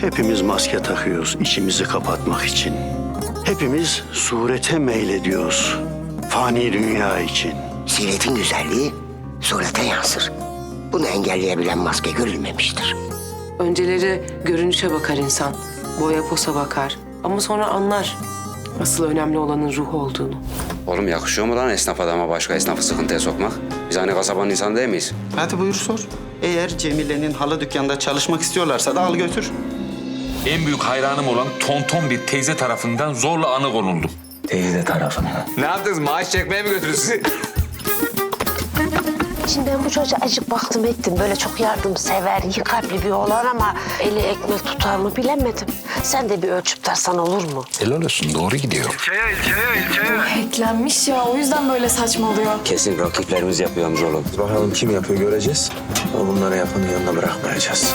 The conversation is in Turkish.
Hepimiz maske takıyoruz içimizi kapatmak için. Hepimiz surete meylediyoruz. Fani dünya için. Siretin güzelliği surete yansır. Bunu engelleyebilen maske görülmemiştir. Önceleri görünüşe bakar insan. Boya posa bakar. Ama sonra anlar. Asıl önemli olanın ruh olduğunu. Oğlum yakışıyor mu lan esnaf adama başka esnafı sıkıntıya sokmak? Biz hani kasabanın insanı değil miyiz? Hadi buyur sor. Eğer Cemile'nin halı dükkanında çalışmak istiyorlarsa da al götür. En büyük hayranım olan tonton bir teyze tarafından zorla anı konuldum. Teyze tarafından. Ne yaptınız? Maaş çekmeye mi götürürüz sizi? Şimdi ben bu çocuğa acık baktım ettim. Böyle çok yardımsever, iyi kalpli bir oğlan ama eli ekmek tutar mı bilemedim. Sen de bir ölçüp tarsan olur mu? Helal olsun doğru gidiyor. Hacklenmiş ya o yüzden böyle saçmalıyor. Kesin rakiplerimiz yapıyormuş oğlum. Bakalım kim yapıyor göreceğiz. Ama bunları yapanın yanına bırakmayacağız.